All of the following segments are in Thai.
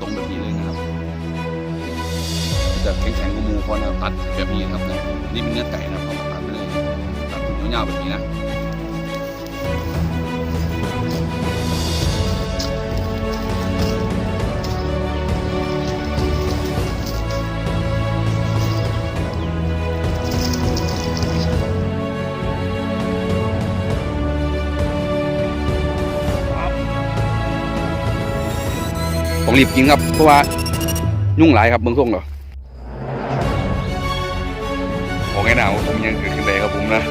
ตรงแบบนี้เลยนะครับจะแข็งแข็งๆกูมูเพราะเราตัดแบบนี้ครับนะนี่เป็นเนื้อไก่นะครับเราตัดไปเลยตัดยาวๆแบบนี้นะ ของรีบกินครับเพราะว่ายุ่งหลายครับเบื้องต้นเหรอของไงหนาวผมยังเกิดขึ้นได้ครับผมนะ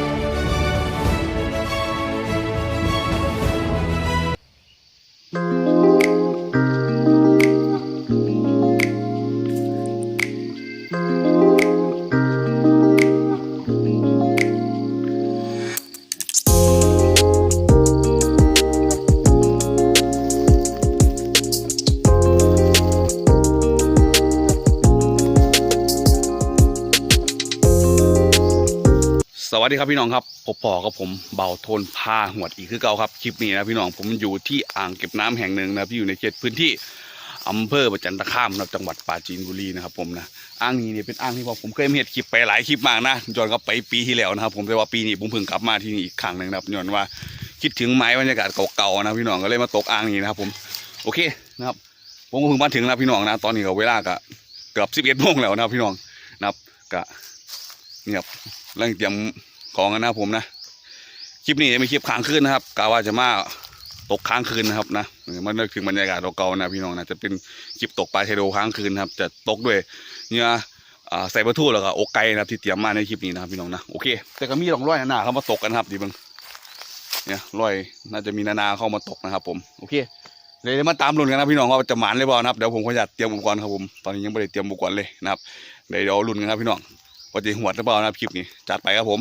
สวัสดีครับพี่น้องครับผมปอกับผมเบาโทนพาหวดอีกคือเก่าครับคลิปนี้นะพี่น้องผมอยู่ที่อ่างเก็บน้ำแห่งหนึ่งนะพี่อยู่ในเขตพื้นที่อำเภอประจันตคามนะจังหวัดปราจีนบุรีนะครับผมนะอ่างนี้เนี่ยเป็นอ่างที่ผมเคยมีเห็ดคลิปไปหลายคลิปมากนะย้อนกลับไปปีที่แล้วนะครับ ผมแต่ว่าปีนี้ผมเพิ่งกลับมาที่นี่อีกครั้งหนึ่งนะครับย้อนว่าคิดถึงไม้บรรยากาศเก่าๆนะพี่น้องก็เลยมาตกอ่างนี้นะครับผมโอเคนะครับผมก็เพิ่งมาถึงนะพี่น้องนะตอนนี้ก็เวลาก็เกือบสิบเอ็ดโมงแล้วนะพี่น้องนะครับก็นี่ครับ เรื่องเตรียมของกันนะผมนะคลิปนี้จะไม่คลิปค้างคืนนะครับกะว่าจะมาตกค้างคืนนะครับนะเออมันนึกถึงบรรยากาศเก่าๆนะพี่น้องนะจะเป็นคลิปตกปลาเทโดค้างคืนนะครับ จะตกด้วยเนื้ออ่าใส่ปลาทูแล้วก็อกไก่นะครับที่เตรียมมาในคลิปนี้นะครับพี่น้องนะโอเค แต่ก็มีรองร้อยนานาเข้ามาตกกันครับดีบ้างเนี่ยร้อยน่าจะมีนานาเข้ามาตกนะครับ ผมโอเคเดี๋ยวมาตามลุ้นกันนะพี่น้องว่าจะหมานหรือเปล่านะครับเดี๋ยวผมขออนุญาตเตรียมอุปกรณ์ครับผมตอนนี้ยังไม่ได้เตรียมอุปกรณ์เลยนะครับเดี๋ยวลุ้นกันครับพี่น้อง ว่าจะหวหรือเปล่านะครับคลิปนี้จัดไปครับผม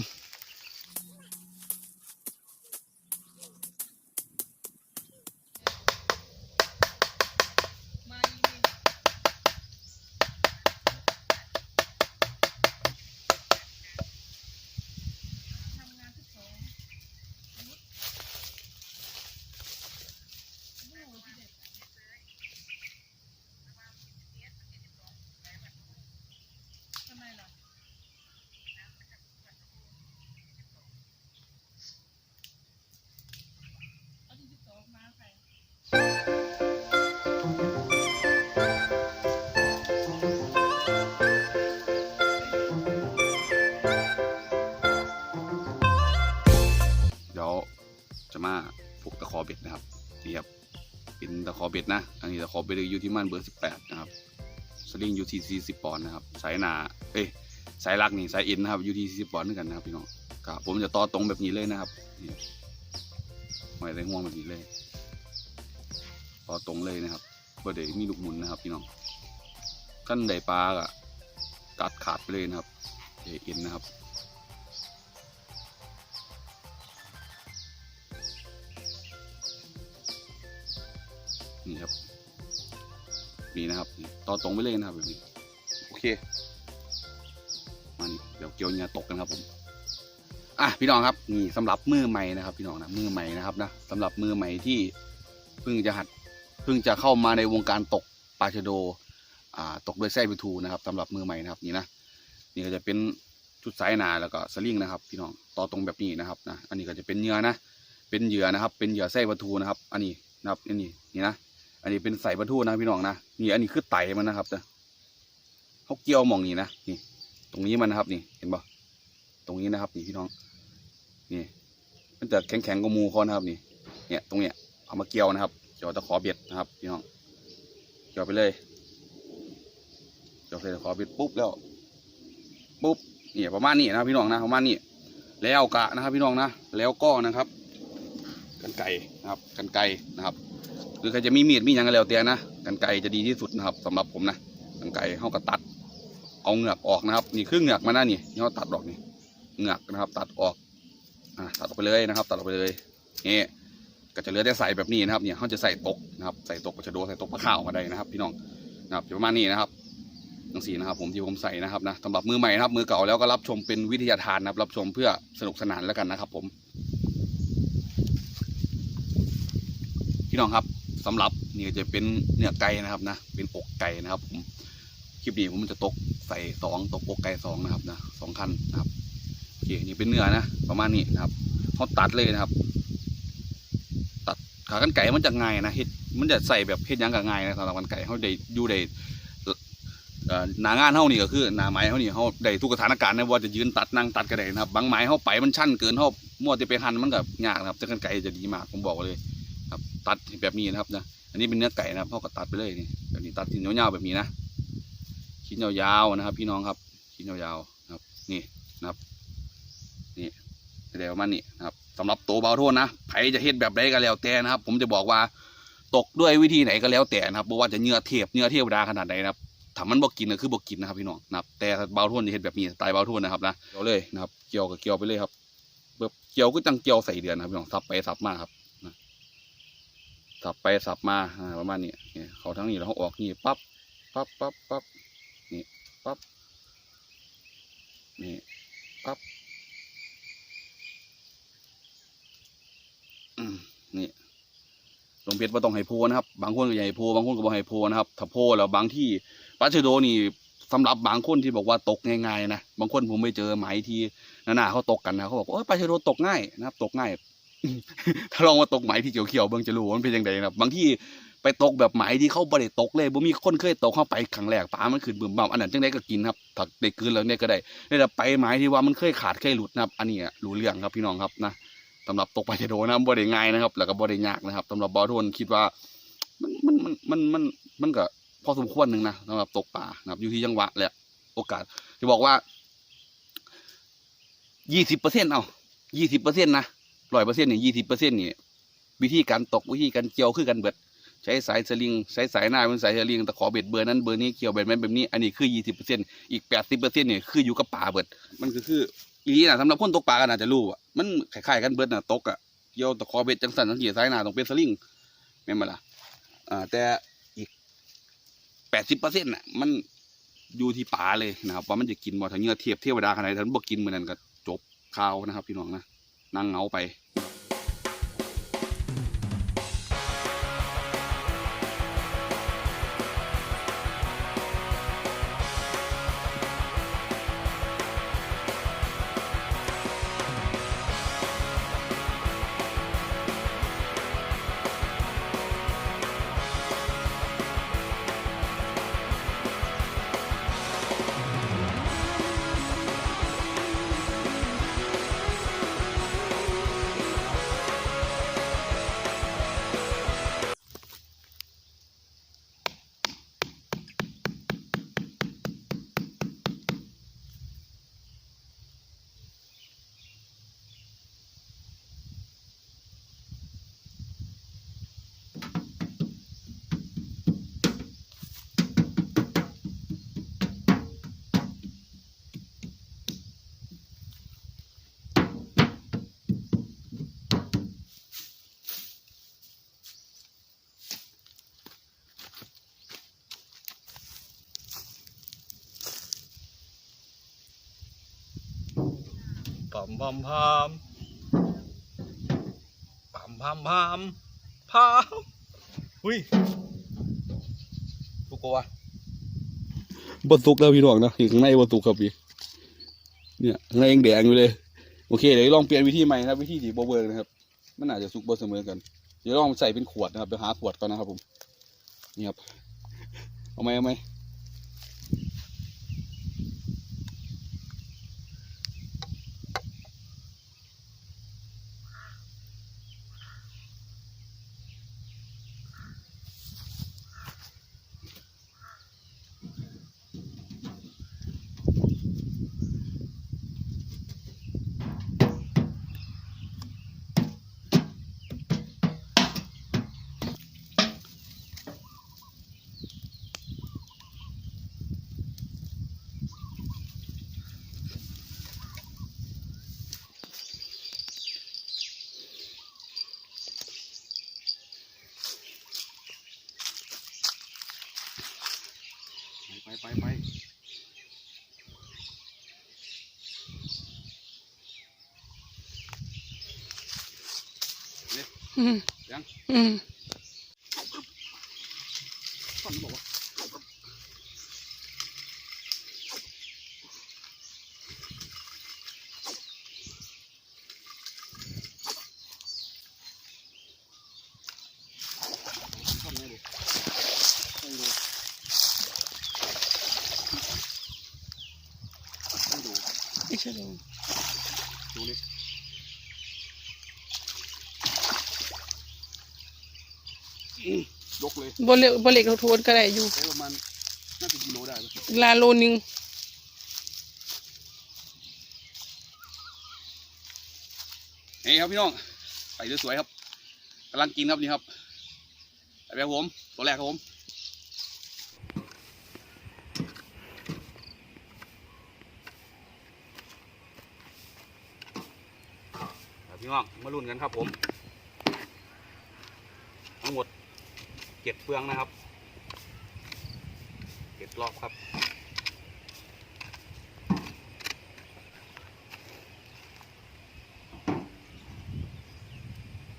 มาผูกตะขอเบ็ดนะครับนี่ครับเป็นตะขอเบ็ดนะ อันนี้ตะขอเบ็ดอยู่ที่ม่านเบอร์สิบแปดนะครับสลิงอยู่ที่สี่สิบปอนด์นะครับสายหนาเอ้ยสายลักนี่สายอ็นนะครับอยู่ที่สี่สิบปอนด์ด้วยกันนะครับพี่น้องก็ผมจะต่อตรงแบบนี้เลยนะครับนี่ไม่ได้ห่วงแบบนี้เลยต่อตรงเลยนะครับบ่ได้มีลูกหมุนนะครับพี่น้องขั้นใดปลาก็กัดขาดไปเลยนะครับเอ็นนะครับ นี่ครับ นี่นะครับนี่ต่อตรงไปเลยนะครับแบบนี้โอเคมานี่เดี๋ยวเกี่ยวเนี่ยตกกันครับผมอะพี่น้องครับนี่สำหรับมือใหม่นะครับ พี่น้องนะมือใหม่นะครับนะสำหรับมือใหม่ที่เพิ่งจะหัดเพิ่งจะเข้ามาในวงการตกปลาชะโดอ่าตกด้วยไส้ปลาทูนะครับสำหรับมือใหม่นะครับนี่นะนี่ก็จะเป็นชุดสายหนาแล้วก็สลิงนะครับ พี่น้องต่อตรงแบบนี้นะครับนะอันนี้ก็จะเป็นเหยื่อนะเป็นเหยื่อนะครับ เป็นเหยื่อไส้ปลาทูนะครับ อันนี้นะครับอันนี้นี่นะ อันนี้เป็นใส่ปลาทูนะพี่น้องนะนี่อันนี้คือไตมันนะครับนะเขาเกี่ยวหมองนี้นะนี่ตรงนี้มันนะครับนี่เห็นปะตรงนี้นะครับนี่พี่น้องนี่มันจะแข็งแข็งๆกว่ามูเขานะครับนี่เนี่ยตรงเนี้ยเอามาเกี่ยวนะครับเกี่ยวตะขอเบ็ดนะครับพี่น้องเกี่ยวไปเลยเกี่ยวใส่ตะขอเบ็ดปุ๊บแล้วปุ๊บเนี่ยประมาณนี้นะพี่น้องนะประมาณนี้แล้วกะนะครับ พี่น้องนะแล้วก็นะครับ กันไก่นะครับ กันไก่นะครับ หรือใครจะมีมีดมีอย่างก็แล้วแต่นะกันไกรจะดีที่สุดนะครับสำหรับผมนะกันไกรเขาก็ตัด เอาเหงือกออกนะครับ นี่คือเหงือกมาหน้านี่นี่เขาตัดออกนี่เหงือกนะครับ ตัดออกอ่าตัดออกไปเลยนะครับ ตัดออกไปเลยนี่ก็จะเหลือแต่ใส่แบบนี้นะครับ เนี่ยเขาจะใส่ตกนะครับ ใส่ตกปลาชโดใส่ตกปลาข้าวมาได้นะครับ พี่น้องนะครับประมาณนี้นะครับทั้งสี่นะครับ ผมที่ผมใส่นะครับนะสำหรับมือใหม่นะครับ มือเก่าแล้วก็รับชมเป็นวิทยาทานนะครับ รับชมเพื่อสนุกสนานแล้วกันนะครับ ผมพี่น้องครับ สำหรับนี่ก็จะเป็นเนื้อไก่นะครับนะ เป็นอกไก่นะครับผมคลิปนี้ผมจะตกใส่สองตกอกไก่สองนะครับนะสองคันนะครับโอเคนี่เป็นเนื้อนะ ประมาณนี้นะครับเขาตัดเลยนะครับ ตัดขากันไก่มันจะง่ายนะเฮ็ดมันจะใส่แบบเฮ็ดยังกับง่ายนะสำหรับกันไก่เขาได้อยู่ได้หนางานเฮานี่ก็คือหนาไม้เฮานี่เฮาได้ทุกสถานการณ์นะว่าจะยืนตัดนั่งตัดก็ได้นะครับบางไม้เฮาไปมันชั่นเกินเฮามั่วจะไปหั่นมันก็ยากนะครับแต่กันไก่จะดีมากผมบอกเลย ครับตัดแบบนี้นะครับนะอันนี้เป็นเนื้อไก่นะครับเฮาก็ตัดไปเลยนี่แบบนี้ตัดชิ้นยาวๆแบบนี้นะชิ้นยาวๆนะครับ พี่น้องครับชิ้นยาวๆนะครับ นี่นะครับนี่เดี๋ยวมันนี่นะครับสำหรับโตเบาโทษนะไผจะเฮ็ดแบบใดก็แล้วแต่นะครับ ผมจะบอกว่าตกด้วยวิธีไหนก็แล้วแต่นะครับบ่ว่าจะเนื้อเทพเนื้อเทวดาขนาดไหนนะครับถ้ามันบ่กินก็คือบกินนะครับพี่น้องนะครับแต่เบาโทนจะเฮ็ดแบบนี้สไตล์เบาโทนนะครับนะเกี่ยวเลยนะครับ เกี่ยวกับเกี่ยวไปเลยครับแบบเกี่ยวก็จังเกี่ยวใส่เดือนนะครับพี่น้องสับไปสับมาครับ สับไปสับมาประมาณนี้เนี่ยเขาทั้งนี้แล้วเขาออกนี่ปั๊บปั๊บปั๊บปั๊บนี่ปั๊บนี่ปั๊บนี่ลงเพชรว่าต้องให้โพนะครับ บางคนก็ให้โพบางคนก็บ่ให้โพนะครับถ้าโพแล้วบางที่ปลาชะโดนี่สำหรับบางคนที่บอกว่าตกง่ายๆนะบางคนผมไปเจอไหมที่นานาเขาตกกันนะเขาบอกว่าปลาชโดตกง่ายนะครับ ตกง่าย ถ้าลองมาตกหมายที่เขียวๆเบิ่งจะรู้ว่ามันเป็นยังไงนะครับบางที่ไปตกแบบหมายที่เขาบ่ได้ตกเลยบ่มีคนเคยตกเข้าไปครั้งแรกปลามันขึ้นบึมบ่มอันนั้นจังได้ก็กินครับถ้าได้คืนแล้วเนี่ยก็ได้แต่ไปหมายที่ว่ามันเคยขาดเคยหลุดนะครับ อันนี้รู้เรื่องครับพี่น้องครับนะสำหรับตกปลาชะโดนะบ่ได้ง่ายนะครับ แล้วก็บ่ได้ยากนะครับสำหรับบอลทนคิดว่า มันมันมันมันมันมันก็พอสมควรหนึ่งนะสำหรับตกปลานะครับ อยู่ที่จังหวะแหละโอกาส จะบอกว่ายี่สิบเปอร์เซ็นต์เอายี่สิบเปอร์เซ็นต์นะ ร้อยเปอร์เซ็นต์นี่ยี่สิบเปอร์เซ็นต์นี่วิธีการตกวิธีการเกี่ยวคือกันเบิด ใช้สายสลิงใช้สายหน้าเป็นสายสลิงตะขอเบ็ดเบอร์นั้นเบอร์นี้เกี่ยวเบ็ดนั้นแบบนี้อันนี้คือยี่สิบเปอร์เซ็นต์อีกแปดสิบเปอร์เซ็นต์นี่คืออยู่กับปลาเบิด มันก็คืออีนี้นะสำหรับคนตกปลากันอาจจะรู้อะมันคล้ายๆกันเบิดน่ะตกอะเกี่ยวตะขอเบ็ดจังสันสังเกตสายหน้าต้องเป็นสลิงแม่นบ่ล่ะอ่าแต่อีกแปดสิบเปอร์เซ็นต์น่ะมันอยู่ที่ปลาเลยนะครับว่ามันจะกินบ่ถ้าเงือเทียบเทวดาขนาดนถ้นบ่กินมื้อนั้นก็จบข่าวนะครับพี่น้องนะ นั่งเหงาไป ปัมพัมพามปัมพัมพามพามหุ้ยสุกวะบนสุกแล้วพี่น้องนะอยู่ข้างในบนสุกครับพี่เนี่ยข้างในยังแดงอยู่เลยโอเคเดี๋ยวลองเปลี่ยนวิธีใหม่นะวิธีดีโบเบิร์นะครับมันอาจจะสุกบ่เสมอกันเดี๋ยวลองใส่เป็นขวดนะครับเดี๋ยวหาขวดก่อนนะครับผมนี่ครับเอาไหมเอาไหม ไปไปไปไม่ ไม่ใช่ลงดูเลยอืมยกเลยบนเล็กบนเล็กเขาโทนก็ได้อยู่ใช้ประมาณน่าจะกิโลได้ปะลาโลนึงนี่ครับพี่น้องไปสวยๆครับกำลังกินครับนี่ครับไปแบบผมตัวแรกครับผมครับ พี่น้องมาลุ้นกันครับผม ทั้งหมดเจ็ดเฟืองนะครับเจ็ดรอบครับ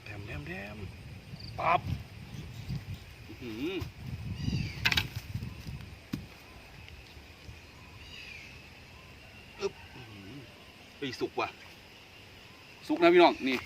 แถมแถมแถมปั๊บอื้อหืออึ๊บอื้อหือไปสุกว่ะ สุกนะพี่น้องนี่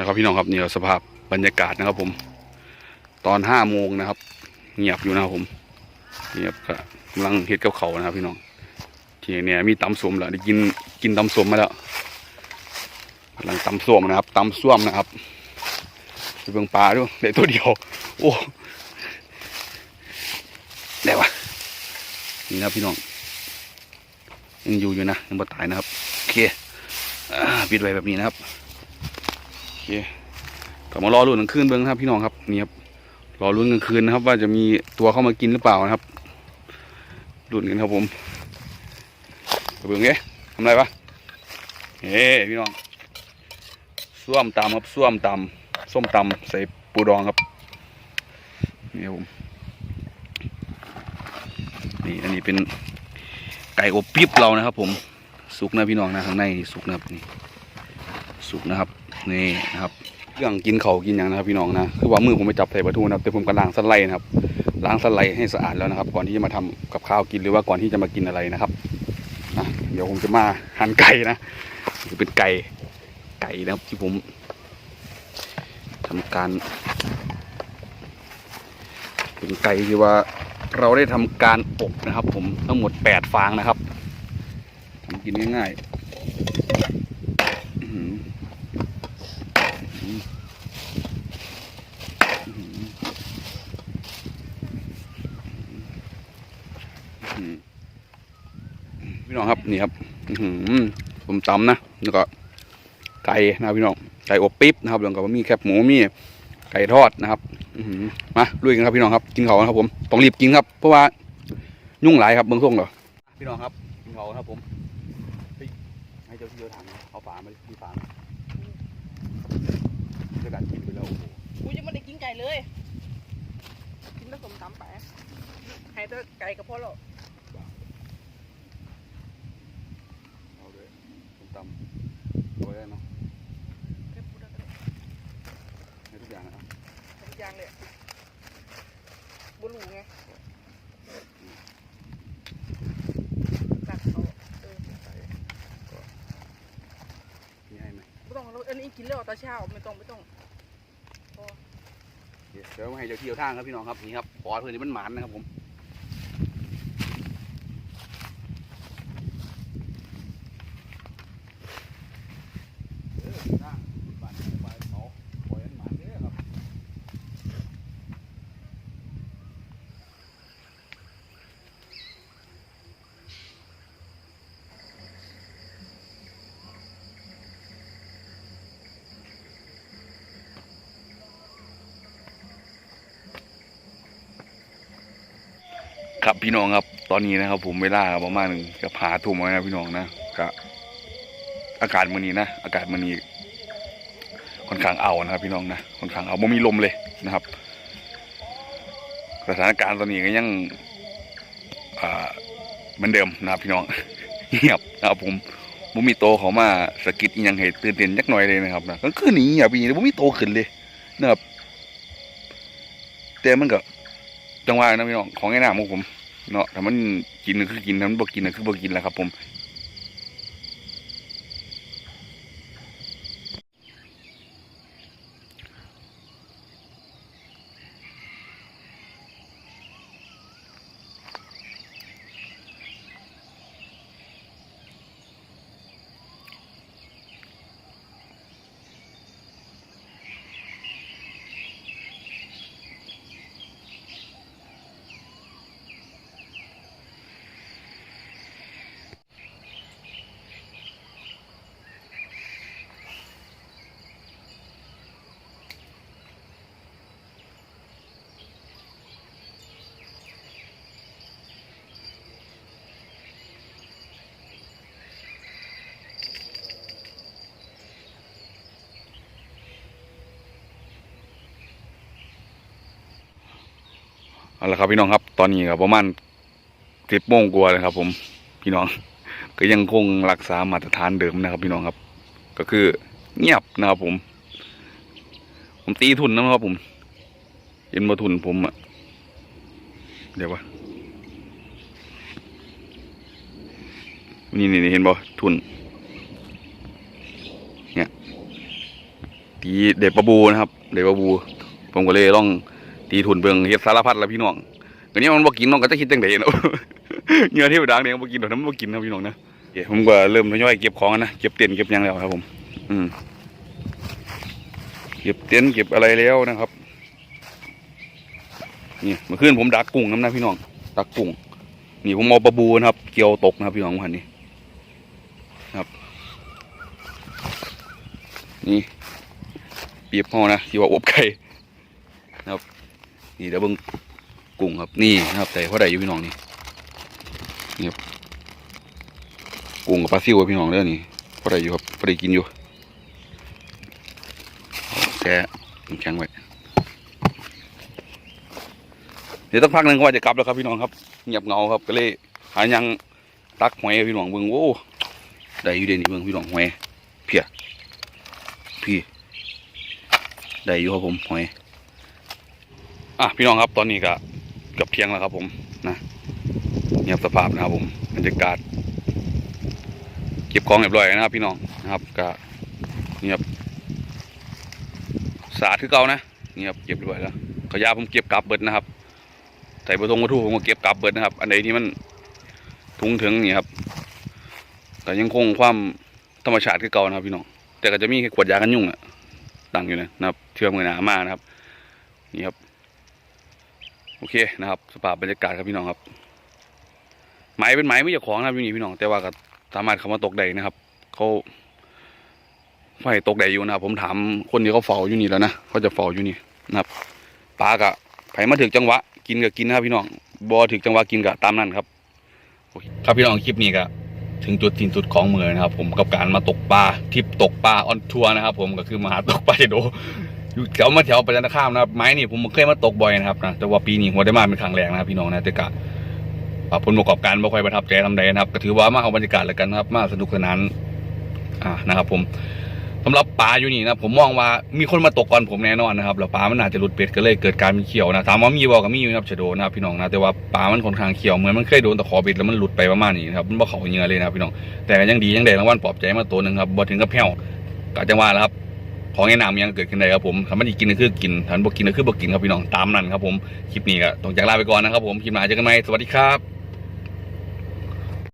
นะครับพี่น้องครับนี่เราสภาพบรรยากาศนะครับผม ตอนห้าโมงนะครับ เงียบอยู่นะครับผมเงียบก็กำลังเฮ็ดกับเขานะครับพี่น้อง ทีนี้มีตำส้มแล้วได้กินกินตำส้มมาแล้วกำลังตำส้มนะครับตำส้วมนะครับไปเบิ่งปลาดูได้ตัวเดียว โอ้ได้วะนี่นะครับพี่น้องยังอยู่อยู่นะยังบ่ตายนะครับโอเคปิดไว้แบบนี้นะครับโอเคกลับมารอลุ้นกลางคืนเบิ้งนะครับพี่น้องครับนี่ครับรอลุ้นกลางคืนนะครับ ว่าจะมีตัวเข้ามากินหรือเปล่านะครับลุ้นกันครับผม ไปเบิ้องเอ๊ะทำไรปะเฮ้พี่น้องส้วมตำครับส้วมตำส้มตำใส่ปูดองครับนี่ครับผมนี่อันนี้เป็นไก่อบปิ๊บเรานะครับ ผมสุกนะพี่น้องนะข้างในสุกนะครับนี่สุกนะครับนี่นะครับเครื่องกินเขากินอย่างนะครับพี่น้องนะคือว่ามือผมไปจับใส่ปลาทูนะครับแต่ผมก็ล้างสไลด์นะครับล้างสไลด์ให้สะอาดแล้วนะครับ ก่อนที่จะมาทำกับข้าวกินหรือว่าก่อนที่จะมากินอะไรนะครับ อะเดี๋ยวผมจะมาหั่นไก่นะคือเป็นไก่ไก่นะครับที่ผมทำการ เป็นไก่ที่ว่าเราได้ทำการอบนะครับ ผมทั้งหมดแปดฟางนะครับทำกินง่ายๆอื้อหืออืม พี่น้องครับนี่ครับอื้อหือผมตำนะแล้วก็ไก่นะพี่น้องไก่อบปิ๊บนะครับแล้วก็มีแคบหมูมีไก่ทอดนะครับอืมาลุยกันครับพี่น้องครับกินเขานะครับผมต้องรีบกินครับ เพราะว่ายุ่งหลายครับเบื้องต้นเหรอพี่น้องครับกินเขาวครับผมให้เจ้าที่เจ้าทางเอาฝามาที่ฝาจะกัดกินไปแล้วโอ้โหกูยังไม่ได้กินไก่เลย กินแล้วสมตำไปให้แต่ไก่กับพ่อหรอก เอาเลยผมตำเอาไว้ได้เนาะแค่พูดแล้วก็ได้ให้ทุกอย่างนะครับทุกอย่างเลยบุรูไงตักเอาเออมีให้ไหมไม่ต้องแล้วอันนี้กินแล้วตอนเช้าไม่ต้องไม่ต้องเดี๋ยวเดี๋ยวให้เจ้าที่เจ้าทางครับพี่น้องครับนี่ครับปอเพื่อนนี่มันหมานนะครับผมเออทางบ้านไปเขาปล่อยมันหมานเด้อครับ ครับพี่น้องครับ ตอนนี้นะครับ ผมเวลาประมาณหนึ่งกับหาทุ่มแล้วนะพี่น้องนะก็อากาศมื้อนี้นะอากาศมื้อนี้ค่อนข้างเอานะครับ พี่น้องนะค่อนข้างเอาไม่มีลมเลยนะครับ สถานการณ์ตอนนี้ก็ยังอ่าเหมือนเดิมนะครับพี่น้องเงียบนะครับผมบุมีโตเขามาสะกิดยังให้ตื่นเต้นจักหน่อยเลยนะครับนะก็คือหนีอย่าไปีนี้บุมีโตขึ้นเลยนะครับแต่มันก็จังหวะนะพี่น้องของไอ้หน้าของผม เนาะถ้ามันกินก็คือกินถ้ามันบ่กินก็คือบ่กินแหละครับผม เอาละครับพี่น้องครับ ตอนนี้ก็ประมาณสิบโมงกว่าเลยครับ ผมพี่น้อง ก็ยังคงรักษามาตรฐานเดิมนะครับ พี่น้องครับ ก็คือเงียบนะครับผม ผมตีทุนนะครับ ผมเห็นมาทุนผมอะเดี๋ยววะนี่นี่นี่เห็นบ่ทุน เนี่ยตีเด็ดปลาบูนะครับ เด็ดปลาบู ผมก็เลยต้อง ตีทุนเบิงเฮ็ดสารพัดแล้วพี่น้องก็นี้มันบ่กินน้องก็จะคิดจังไดเนาะเหงื่อเทวดาเนี่ยบ่กินดอกนั้นมันบ่กินนะพี่น้องนะเดี๋ยวผมก็เริ่มทยอยเก็บของนะเก็บเต็นเก็บยังแล้วครับ ผม อืมเก็บเต็นเก็บอะไรแล้วนะครับนี่เมื่อคืนผมดักกุ้งน้ำนะพี่น้องดักกุ้งนี่ผมเอาปลาบูนะครับ เกี่ยวตกนะครับพี่น้องวันนี้ครับ นี่เปียบห่อนะที่ว่าอบไก่นี่ นี่เดี๋ยวเบิ่งกุ้งครับนี่นะครับแต่เพราะใดอยู่พี่น้องนี่นี่ครับกุ้งกับปลาซิวพี่น้องเด้อนี่เพราะใดอยู่ครับเพราะใดกินอยู่แช่แข็งไว้เดี๋ยวต้องพักหนึ่งก็ว่าจะกลับแล้วครับพี่น้องครับเงียบเงาครับก็เลยหายังตักหอยพี่น้องเบิ่งโอ้ได้อยู่เด่นนี่เบิ่งพี่น้องหอยเพียพี่ได้อยู่ครับผมหอย อะพี่น้องครับตอนนี้ก็เกือบเที่ยงแล้วครับ ผมนะเงียบสภาพนะครับผมบรรยากาศเก็บของเรียบร้อยนะครับ พี่น้องนะครับก็เงียบสะอาดคือเก่านะเงียบเก็บเรียบร้อยแล้วขยะผมเก็บกลับเบิดนะครับใส่บะทงบะทูผมก็เก็บกลับเบิดนะครับ อันใดที่มันทุงถึงนี่ครับก็ยังคงความธรรมชาติคือเก่านะครับ พี่น้องแต่ก็จะมีแค่ขวดยากันยุ่งอะตั้งอยู่นะนะครับ เชื่อมกันหนามานะครับนี่ครับ โอเคนะครับ สภาพบรรยากาศครับพี่น้องครับไม้เป็นไม้ไม่ใช่ของนะครับอยู่นี่พี่น้อง แต่ว่าก็สามารถเข้ามาตกได้นะครับเขาไฟตกได้อยู่นะครับผมถามคนที่เขาเฝ้าอยู่นี่แล้วนะเขาจะเฝ้าอยู่นี่นะครับปลากะไผมาถึงจังหวะ กินก็กินนะครับพี่น้องบอถึงจังหวะกินก็ตามนั้นครับครับพี่น้องคลิปนี้ก็ถึงจุดสิ้นสุดของเมือนะครับ ผมกับการมาตกปลาทริปตกปลาออนทัวร์นะครับ ผมก็คือมาหาตกปลาเดโด อยู่แถวมาแถวประจันตคามนะครับไม้นี่ผมเคยมาตกบ่อยนะครับนะแต่ว่าปีนี้ผมได้มาเป็นครั้งแรกนะครับพี่น้องนะแต่กะผลประกอบการไม่ค่อยประทับใจทำใดนะครับก็ถือว่ามาเอาบรรยากาศแล้วกันนะครับ มาสนุกสนานอ่านะครับ ผมสำหรับปลาอยู่นี่นะผมมองว่ามีคนมาตกก่อนผมแน่นอนนะครับแล้วปลามันอาจจะหลุดเป็ดก็เลยเกิดการมีเขียวนะถามว่ามีบอกกับมีอยู่นะครับชะโดนะครับพี่น้องนะแต่ว่าปลามันค่อนข้างเขียวเหมือนมันเคยโดนตะขอเบ็ดแล้วมันหลุดไปประมาณนี้นะครับมันบ่เขาเงือเลยนะพี่น้องแต่ก็ยังดียังได้รางวัลปลอบใจมาตัวหนึ่งครับบ่ถึงกับแผ่วก็จังว่าแล้วครับ ของแนะนำยังเกิดขึ้นได้ครับผมถ้ามันอีกกินก็คือกินถ้ามันบ่กินก็คือบ่กินครับพี่น้องตามนั้นครับผมคลิปนี้ก็ต้องจากลาไปก่อนนะครับผมคลิปหน้าเจอกันใหม่สวัสดีครับ